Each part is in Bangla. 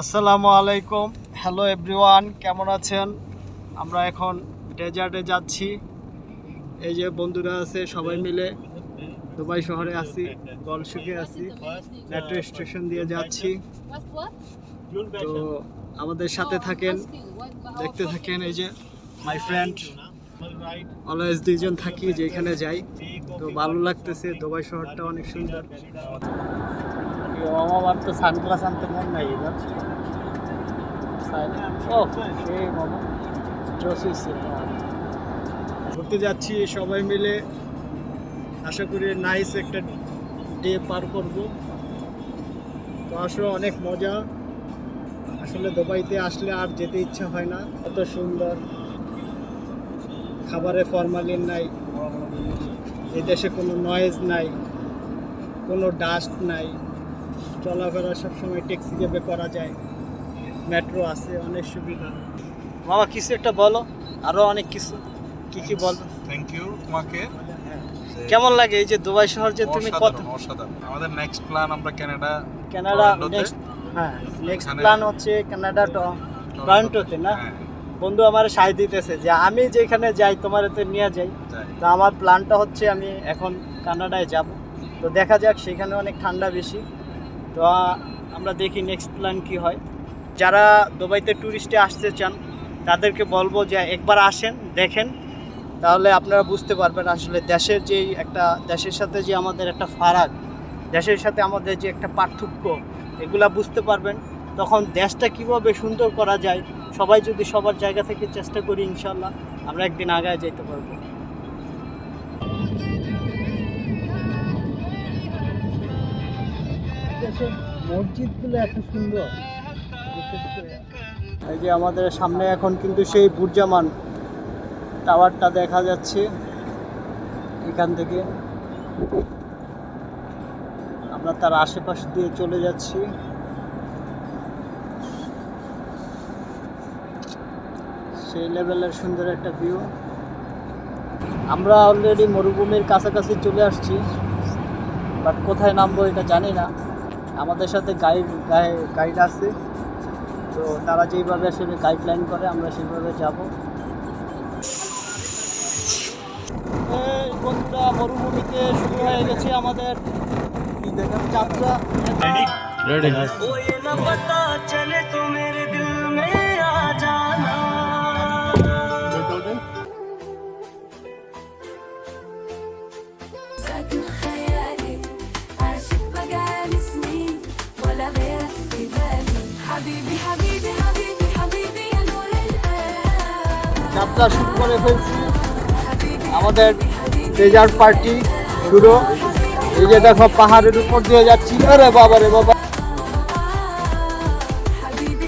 আসসালামু আলাইকুম। হ্যালো এভরিওয়ান কেমন আছেন? আমরা এখন ডেজার্টে যাচ্ছি। এই যে বন্ধুরা আছে, সবাই মিলে দুবাই শহরে আছি গলসুকে আছি মেট্রো স্টেশন দিয়ে যাচ্ছি। তো আমাদের সাথে থাকেন, দেখতে থাকেন এই যে মাই ফ্রেন্ড অলওয়েজ দুইজন থাকি, যেখানে যাই। তো ভালো লাগতেছে, দুবাই শহরটা অনেক সুন্দর। আমার তো সানগ্লাস আনতে মন নাই এবার মামা ঘুরতে যাচ্ছি সবাই মিলে। আশা করি নাইস একটা ডে পার করব। তো আসলে অনেক মজা। আসলে দুবাইতে আসলে আর যেতে ইচ্ছা হয় না। এত সুন্দর। খাবারে ফরমালিন নাই। এই দেশে কোনো নয়েজ নাই। কোনো ডাস্ট নাই। চলাফেরা সবসময় ট্যাক্সি ক্যাবে করা যায়। মেট্রো আছে অনেক সুবিধা। বাবা কিছু একটা বলো আরও অনেক কিছু। কি কি বলো থ্যাংক ইউ তোমাকে। কেমন লাগে এই যে দুবাই শহর যে তুমি কত অসাধারণ আমাদের নেক্সট প্ল্যান আমরা কানাডা কানাডা নেক্সট হ্যাঁ নেক্সট প্ল্যান হচ্ছে কানাডা টরন্টোতে না? হ্যাঁ, বন্ধু আমার সায় দিতেছে যে আমি যেখানে যাই তোমার এতে নিয়ে যাই। তো আমার প্ল্যানটা হচ্ছে আমি এখন কানাডায় যাব। তো দেখা যাক সেখানে অনেক ঠান্ডা বেশি। তো আমরা দেখি নেক্সট প্ল্যান কি হয়। যারা দুবাইতে ট্যুরিস্টে আসতে চান, তাদেরকে বলব যে একবার আসেন, দেখেন। তাহলে আপনারা বুঝতে পারবেন আসলে দেশের যেই একটা, দেশের সাথে যে আমাদের একটা ফারাক, দেশের সাথে আমাদের যে একটা পার্থক্য, এগুলা বুঝতে পারবেন। তখন দেশটা কীভাবে সুন্দর করা যায়, সবাই যদি সবার জায়গা থেকে চেষ্টা করি ইনশাল্লাহ আমরা একদিন আগায় যেতে পারব। মসজিদগুলো সুন্দর। এই যে আমাদের সামনে এখন কিন্তু সেই বুর্জামান টাওয়ারটা দেখা যাচ্ছে এখান থেকে। আমরা তার আশেপাশ দিয়ে চলে যাচ্ছি। সেই লেভেলের সুন্দর একটা ভিউ আমরা অলরেডি মরুভূমির কাছাকাছি চলে আসছি বাট কোথায় নামবো এটা জানি না। আমাদের সাথে গাইড গাইড আছে। তো তারা যেইভাবে আসলে গাইডলাইন করে আমরা সেইভাবে যাব। বন্ধুরা মরুভূমিতে শুরু হয়ে গেছে আমাদের যাত্রা যাত্রা শুরু করে ফেলছি حبيبي আমাদের حبيبي ডেজার্ট পার্টি শুরু এই যে দেখো পাহাড়ের উপর দিয়ে যাচ্ছি আরে বাবা রে বাবা حبيبي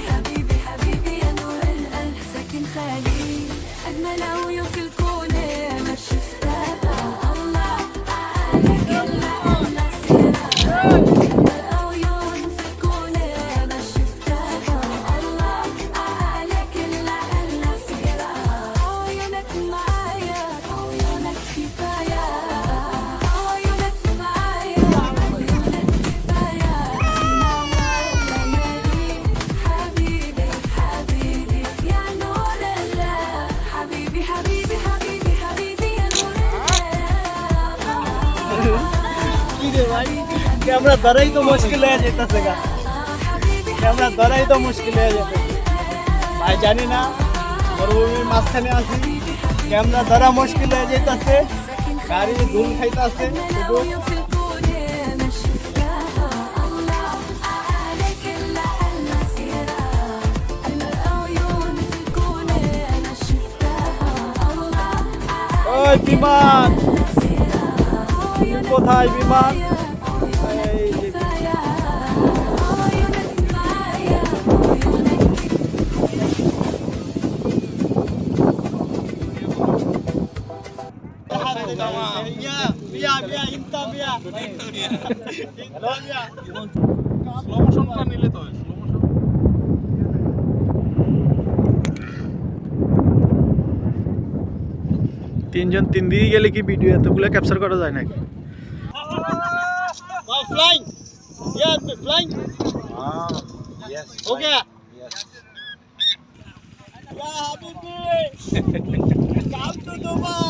कैमरा धरा तो मुश्किल है जेता तो से कैमरा धरा तो मुश्किल है जेता तो। भाई जानी ना, और वो भी मास्टर ने आसी कैमरा धरा मुश्किल है जेता तो से। कारी धूल खाईता से। विमान। कथा विमान? স্লো মোশনটা নিলে তো স্লো মোশন তিনজন তিন দিকে গেলে কি ভিডিও এতগুলো ক্যাপচার করা যায় নাকি flying Yeah, flying. Ah, yes. Flying. Okay. Yes. Yeah, Habibi. Come to Dubai.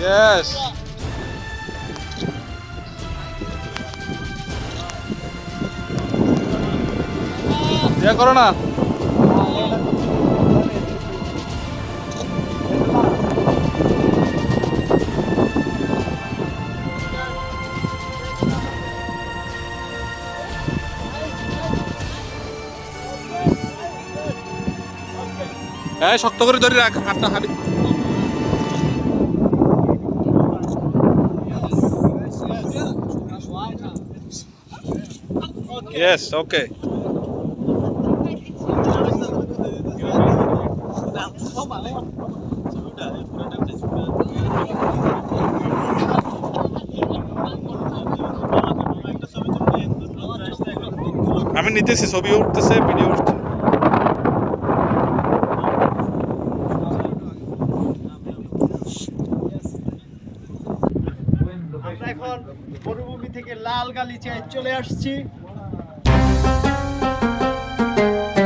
Yes yeah করো না। হ্যাঁ শক্ত করে ধরে রাখ হাতটা হাড়ি ইয়েস ওকে আমি নিতেছি ছবি উঠতেছে ভিডিও উঠছে। আমরা থেকে লাল গালিচায় চলে আসছি। Thank you.